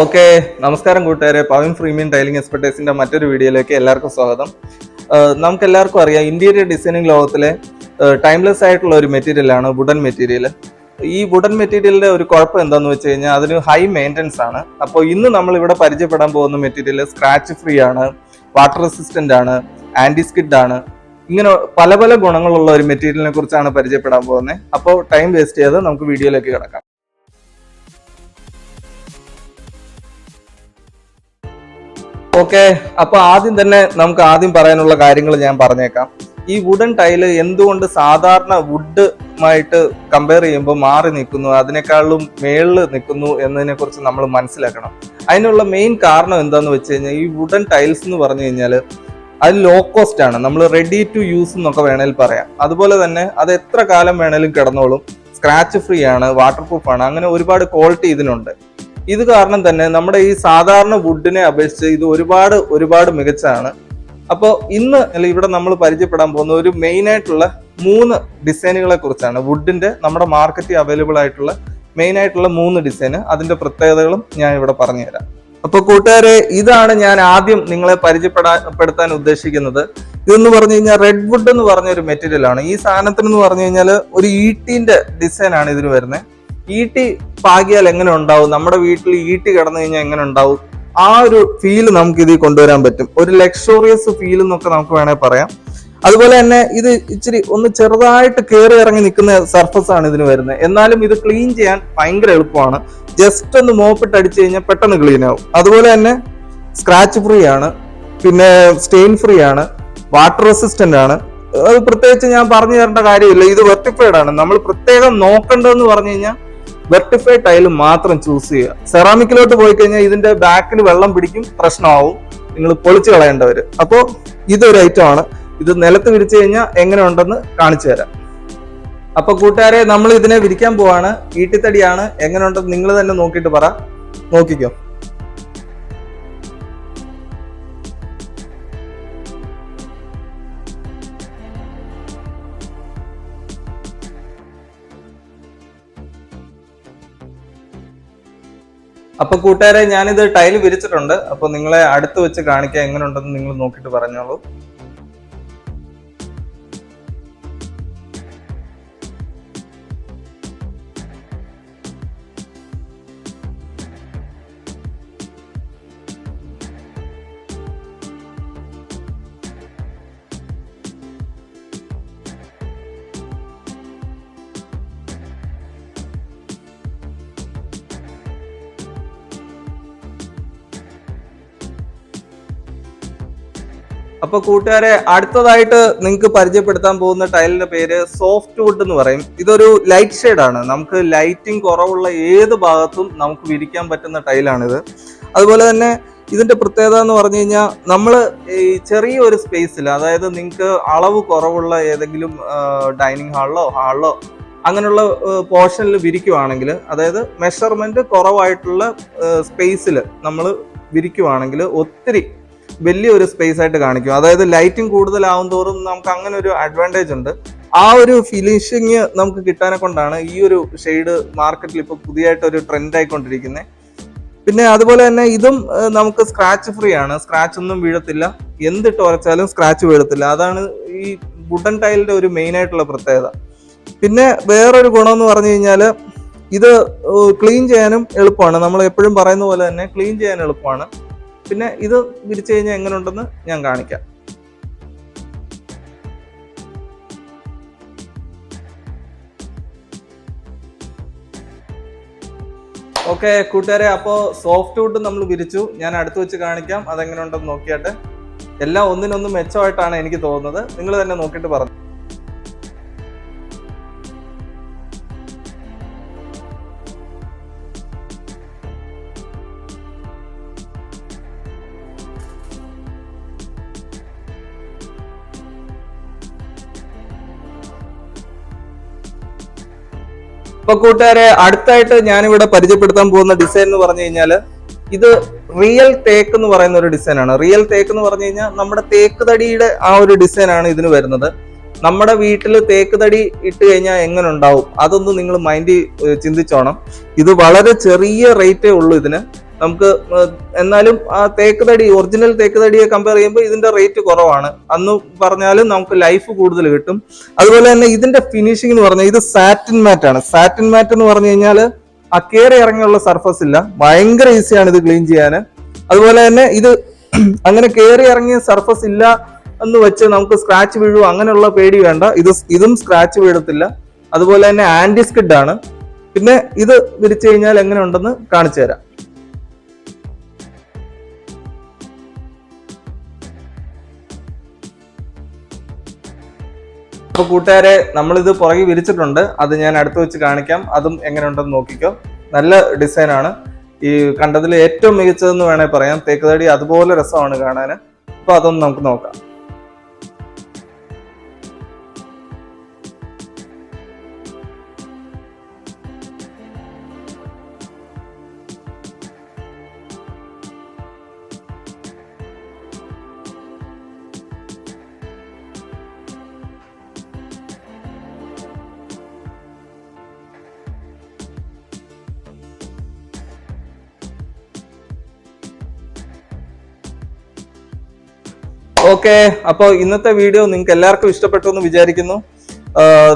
Okay നമസ്കാരം കൂട്ടുകാരെ. പവൻ ഫ്രീമിയൻ tiling എക്സ്പെർട്ടൈസിന്റെ മറ്റൊരു വീഡിയോയിലേക്ക് എല്ലാവർക്കും സ്വാഗതം. നമുക്ക് എല്ലാവർക്കും അറിയാം ഇന്റീരിയർ ഡിസൈനിങ് ലോകത്തിലെ ടൈംലെസ് ആയിട്ടുള്ള ഒരു മെറ്റീരിയലാണ് വുഡൻ മെറ്റീരിയൽ. ഈ വുഡൻ മെറ്റീരിയലിന്റെ ഒരു കുഴപ്പം എന്താന്ന് വെച്ച് കഴിഞ്ഞാൽ അതിന് ഹൈ മെയിന്റനൻസ് ആണ്. അപ്പോൾ ഇന്ന് നമ്മൾ ഇവിടെ പരിചയപ്പെടാൻ പോകുന്ന മെറ്റീരിയൽ സ്ക്രാച്ച് ഫ്രീ ആണ് വാട്ടർ റെസിസ്റ്റന്റ് ആണ് ആന്റി സ്കിഡ് ആണ്. ഇങ്ങനെ പല പല ഗുണങ്ങളുള്ള ഒരു മെറ്റീരിയലിനെ കുറിച്ചാണ് പരിചയപ്പെടാൻ പോകുന്നത്. അപ്പോൾ ടൈം വേസ്റ്റ് ചെയ്ത് നമുക്ക് വീഡിയോയിലേക്ക് കിടക്കാം. ഓക്കെ അപ്പൊ ആദ്യം തന്നെ നമുക്ക് ആദ്യം പറയാനുള്ള കാര്യങ്ങൾ ഞാൻ പറഞ്ഞേക്കാം. ഈ വുഡൻ ടൈൽ എന്തുകൊണ്ട് സാധാരണ വുഡുമായിട്ട് കമ്പയർ ചെയ്യുമ്പോൾ മാറി നിൽക്കുന്നു അതിനേക്കാളും മേളിൽ നിൽക്കുന്നു എന്നതിനെ കുറിച്ച് നമ്മൾ മനസ്സിലാക്കണം. അതിനുള്ള മെയിൻ കാരണം എന്താന്ന് വെച്ച് കഴിഞ്ഞാൽ ഈ വുഡൻ ടൈൽസ് എന്ന് പറഞ്ഞു കഴിഞ്ഞാൽ അത് ലോ കോസ്റ്റ് ആണ്. നമ്മൾ റെഡി ടു യൂസ് എന്നൊക്കെ വേണേൽ പറയാം. അതുപോലെ തന്നെ അത് എത്ര കാലം വേണേലും കിടന്നോളും. സ്ക്രാച്ച് ഫ്രീ ആണ് വാട്ടർ പ്രൂഫ് ആണ് അങ്ങനെ ഒരുപാട് ക്വാളിറ്റി ഇതിനുണ്ട്. ഇത് കാരണം തന്നെ നമ്മുടെ ഈ സാധാരണ വുഡിനെ അപേക്ഷിച്ച് ഇത് ഒരുപാട് ഒരുപാട് മികച്ചതാണ്. അപ്പോൾ ഇന്ന് ഇവിടെ നമ്മൾ പരിചയപ്പെടാൻ പോകുന്ന ഒരു മെയിൻ ആയിട്ടുള്ള മൂന്ന് ഡിസൈനുകളെ കുറിച്ചാണ്. വുഡിന്റെ നമ്മുടെ മാർക്കറ്റിൽ അവൈലബിൾ ആയിട്ടുള്ള മെയിൻ ആയിട്ടുള്ള മൂന്ന് ഡിസൈന് അതിന്റെ പ്രത്യേകതകളും ഞാൻ ഇവിടെ പറഞ്ഞുതരാം. അപ്പോൾ കൂട്ടുകാരെ ഇതാണ് ഞാൻ ആദ്യം നിങ്ങളെ പരിചയപ്പെടാൻ ഉദ്ദേശിക്കുന്നത്. ഇതെന്ന് പറഞ്ഞു കഴിഞ്ഞാൽ റെഡ് വുഡ് എന്ന് പറഞ്ഞ ഒരു മെറ്റീരിയൽ ആണ്. ഈ സാധനത്തിന് എന്ന് പറഞ്ഞു കഴിഞ്ഞാൽ ഒരു ഈട്ടിന്റെ ഡിസൈൻ ആണ് ഇതിന് വരുന്നത്. ഈട്ടി പാകിയാൽ എങ്ങനെ ഉണ്ടാവും? നമ്മുടെ വീട്ടിൽ ഈട്ടി കിടന്നു കഴിഞ്ഞാൽ എങ്ങനെ ഉണ്ടാവും? ആ ഒരു ഫീൽ നമുക്ക് ഇതിൽ കൊണ്ടുവരാൻ പറ്റും. ഒരു ലക്ഷറിയസ് ഫീൽ എന്നൊക്കെ നമുക്ക് വേണമെങ്കിൽ പറയാം. അതുപോലെ തന്നെ ഇത് ഇച്ചിരി ഒന്ന് ചെറുതായിട്ട് കയറി ഇറങ്ങി നിൽക്കുന്ന സർഫസ് ആണ് ഇതിന് വരുന്നത്. എന്നാലും ഇത് ക്ലീൻ ചെയ്യാൻ ഭയങ്കര എളുപ്പമാണ്. ജസ്റ്റ് ഒന്ന് മോപ്പിട്ട് അടിച്ചു കഴിഞ്ഞാൽ പെട്ടെന്ന് ക്ലീൻ ആവും. അതുപോലെ തന്നെ സ്ക്രാച്ച് ഫ്രീ ആണ്. പിന്നെ സ്റ്റെയിൻ ഫ്രീ ആണ്. വാട്ടർ റെസിസ്റ്റന്റ് ആണ്. അത് പ്രത്യേകിച്ച് ഞാൻ പറഞ്ഞു തരേണ്ട കാര്യമില്ല. ഇത് വെർട്ടിഫൈഡ് ആണ്. നമ്മൾ പ്രത്യേകം നോക്കേണ്ടതെന്ന് പറഞ്ഞു കഴിഞ്ഞാൽ വെർട്ടിഫൈഡ് ടൈൽ മാത്രം ചൂസ് ചെയ്യുക. സെറാമിക്കിലോട്ട് പോയി കഴിഞ്ഞാൽ ഇതിന്റെ ബാക്കിൽ വെള്ളം പിടിക്കും പ്രശ്നമാവും. നിങ്ങൾ പൊളിച്ചു കളയേണ്ടവര്. അപ്പോൾ ഇതൊരു ഐറ്റം ആണ്. ഇത് നിലത്ത് വിരിച്ചു കഴിഞ്ഞാൽ എങ്ങനെ ഉണ്ടെന്ന് കാണിച്ചു തരാം. അപ്പൊ കൂട്ടുകാരെ നമ്മൾ ഇതിനെ വിരിക്കാൻ പോവാണ്. ഈട്ടിത്തടിയാണ്. എങ്ങനെ ഉണ്ടെന്ന് നിങ്ങൾ തന്നെ നോക്കിയിട്ട് പറ. നോക്കിക്കോ. അപ്പൊ കൂട്ടുകാരെ ഞാനിത് ടൈൽ വിരിച്ചിട്ടുണ്ട്. അപ്പൊ നിങ്ങളെ അടുത്ത് വെച്ച് കാണിക്കാൻ എങ്ങനെയുണ്ടെന്ന് നിങ്ങൾ നോക്കിയിട്ട് പറഞ്ഞോളൂ. അപ്പൊ കൂട്ടുകാരെ അടുത്തതായിട്ട് നിങ്ങൾക്ക് പരിചയപ്പെടുത്താൻ പോകുന്ന ടൈലിന്റെ പേര് സോഫ്റ്റ് വുഡ് എന്ന് പറയും. ഇതൊരു ലൈറ്റ് ഷെയ്ഡ് ആണ്. നമുക്ക് ലൈറ്റിംഗ് കുറവുള്ള ഏത് ഭാഗത്തും നമുക്ക് വിരിക്കാൻ പറ്റുന്ന ടൈലാണിത്. അതുപോലെ തന്നെ ഇതിന്റെ പ്രത്യേകത എന്ന് പറഞ്ഞു കഴിഞ്ഞാൽ നമ്മൾ ഈ ചെറിയ ഒരു സ്പേസിൽ അതായത് നിങ്ങൾക്ക് അളവ് കുറവുള്ള ഏതെങ്കിലും ഡൈനിങ് ഹാളിലോ ഹാളിലോ അങ്ങനെയുള്ള പോർഷനിൽ വിരിക്കുവാണെങ്കിൽ അതായത് മെഷർമെന്റ് കുറവായിട്ടുള്ള സ്പേസിൽ നമ്മൾ വിരിക്കുവാണെങ്കിൽ ഒത്തിരി വലിയൊരു സ്പേസ് ആയിട്ട് കാണിക്കും. അതായത് ലൈറ്റിംഗ് കൂടുതലാവും തോറും നമുക്ക് അങ്ങനെ ഒരു അഡ്വാന്റേജ് ഉണ്ട്. ആ ഒരു ഫിനിഷിങ് നമുക്ക് കിട്ടാനെ കൊണ്ടാണ് ഈ ഒരു ഷെയ്ഡ് മാർക്കറ്റിൽ ഇപ്പോൾ പുതിയതായിട്ട് ഒരു ട്രെൻഡ് ആയിക്കൊണ്ടിരിക്കുന്നത് പിന്നെ അതുപോലെ തന്നെ ഇതും നമുക്ക് സ്ക്രാച്ച് ഫ്രീ ആണ്. സ്ക്രാച്ച് ഒന്നും വീഴത്തില്ല. എന്തിട്ട് ഉരച്ചാലും സ്ക്രാച്ച് വീഴത്തില്ല. അതാണ് ഈ വുഡൻ ടൈലിന്റെ ഒരു മെയിൻ ആയിട്ടുള്ള പ്രത്യേകത. പിന്നെ വേറൊരു ഗുണം എന്ന് പറഞ്ഞു കഴിഞ്ഞാൽ ഇത് ക്ലീൻ ചെയ്യാനും എളുപ്പമാണ്. നമ്മൾ എപ്പോഴും പറയുന്ന പോലെ തന്നെ ക്ലീൻ ചെയ്യാൻ എളുപ്പമാണ്. പിന്നെ ഇത് വിരിച്ചു കഴിഞ്ഞാൽ എങ്ങനെ ഉണ്ടെന്ന് ഞാൻ കാണിക്കാം. ഓക്കെ കൂട്ടുകാരെ അപ്പോ സോഫ്റ്റ് വുഡ് നമ്മൾ വിരിച്ചു. ഞാൻ അടുത്ത് വെച്ച് കാണിക്കാം അതെങ്ങനെ ഉണ്ടെന്ന് നോക്കിയാട്ടെ. എല്ലാം ഒന്നിനൊന്ന് മെച്ചമായിട്ടാണ് എനിക്ക് തോന്നുന്നത്. നിങ്ങൾ തന്നെ നോക്കിയിട്ട് പറഞ്ഞു ഇപ്പൊ കൂട്ടുകാരെ അടുത്തായിട്ട് ഞാനിവിടെ പരിചയപ്പെടുത്താൻ പോകുന്ന ഡിസൈൻ എന്ന് പറഞ്ഞു കഴിഞ്ഞാൽ ഇത് റിയൽ തേക്ക് എന്ന് പറയുന്ന ഒരു ഡിസൈനാണ് റിയൽ തേക്ക് എന്ന് പറഞ്ഞു കഴിഞ്ഞാൽ നമ്മുടെ തേക്ക് തടിയുടെ ആ ഒരു ഡിസൈൻ ആണ് ഇതിന് വരുന്നത്. നമ്മുടെ വീട്ടിൽ തേക്ക് തടി ഇട്ട് കഴിഞ്ഞാൽ എങ്ങനെ ഉണ്ടാവും? അതൊന്നും നിങ്ങൾ മൈൻഡ് ചിന്തിച്ചോണം. ഇത് വളരെ ചെറിയ റേറ്റേ ഉള്ളൂ ഇതിന്. നമുക്ക് എന്നാലും ആ തേക്ക് തടി ഒറിജിനൽ തേക്ക് തടിയെ കമ്പയർ ചെയ്യുമ്പോൾ ഇതിന്റെ റേറ്റ് കുറവാണ്. അന്ന് പറഞ്ഞാലും നമുക്ക് ലൈഫ് കൂടുതൽ കിട്ടും. അതുപോലെ തന്നെ ഇതിന്റെ ഫിനിഷിംഗ് എന്ന് പറഞ്ഞാൽ ഇത് സാറ്റിൻ മാറ്റ് ആണ്. സാറ്റിൻ മാറ്റ് എന്ന് പറഞ്ഞു കഴിഞ്ഞാൽ ആ കയറി ഇറങ്ങിയുള്ള സർഫസ് ഇല്ല. ഭയങ്കര ഈസിയാണ് ഇത് ക്ലീൻ ചെയ്യാൻ അതുപോലെ തന്നെ ഇത് അങ്ങനെ കയറി ഇറങ്ങിയ സർഫസ് ഇല്ല എന്ന് വെച്ച് നമുക്ക് സ്ക്രാച്ച് വീഴും അങ്ങനെയുള്ള പേടി വേണ്ട. ഇത് ഇതും സ്ക്രാച്ച് വീഴത്തില്ല. അതുപോലെ തന്നെ ആന്റി സ്കിഡ് ആണ്. പിന്നെ ഇത് വിരിച്ചു കഴിഞ്ഞാൽ എങ്ങനെ ഉണ്ടെന്ന് കാണിച്ചു തരാം. അപ്പൊ കൂട്ടുകാരെ നമ്മളിത് പുറകെ വിരിച്ചിട്ടുണ്ട്. അത് ഞാൻ അടുത്ത് വെച്ച് കാണിക്കാം. അതും എങ്ങനെ ഉണ്ടെന്ന് നോക്കിക്കോ. നല്ല ഡിസൈൻ ആണ്. ഈ കണ്ടതിൽ ഏറ്റവും മികച്ചതെന്ന് വേണേൽ പറയാം. തേക്ക് തടി അതുപോലെ രസമാണ് കാണാൻ അപ്പൊ അതൊന്ന് നമുക്ക് നോക്കാം. ഓക്കെ അപ്പോൾ ഇന്നത്തെ വീഡിയോ നിങ്ങൾക്ക് എല്ലാവർക്കും ഇഷ്ടപ്പെട്ടു എന്ന് വിചാരിക്കുന്നു.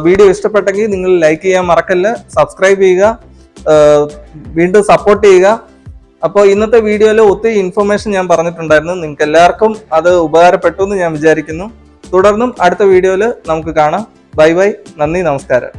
വീഡിയോ ഇഷ്ടപ്പെട്ടെങ്കിൽ നിങ്ങൾ ലൈക്ക് ചെയ്യാൻ മറക്കല്ല സബ്സ്ക്രൈബ് ചെയ്യുക വീണ്ടും സപ്പോർട്ട് ചെയ്യുക. അപ്പോൾ ഇന്നത്തെ വീഡിയോയിൽ ഒത്തിരി ഇൻഫർമേഷൻ ഞാൻ പറഞ്ഞിട്ടുണ്ടായിരുന്നു. നിങ്ങൾക്ക് എല്ലാവർക്കും അത് ഉപകാരപ്പെട്ടു എന്ന് ഞാൻ വിചാരിക്കുന്നു. തുടർന്നും അടുത്ത വീഡിയോയിൽ നമുക്ക് കാണാം. ബൈ ബൈ നന്ദി നമസ്കാരം.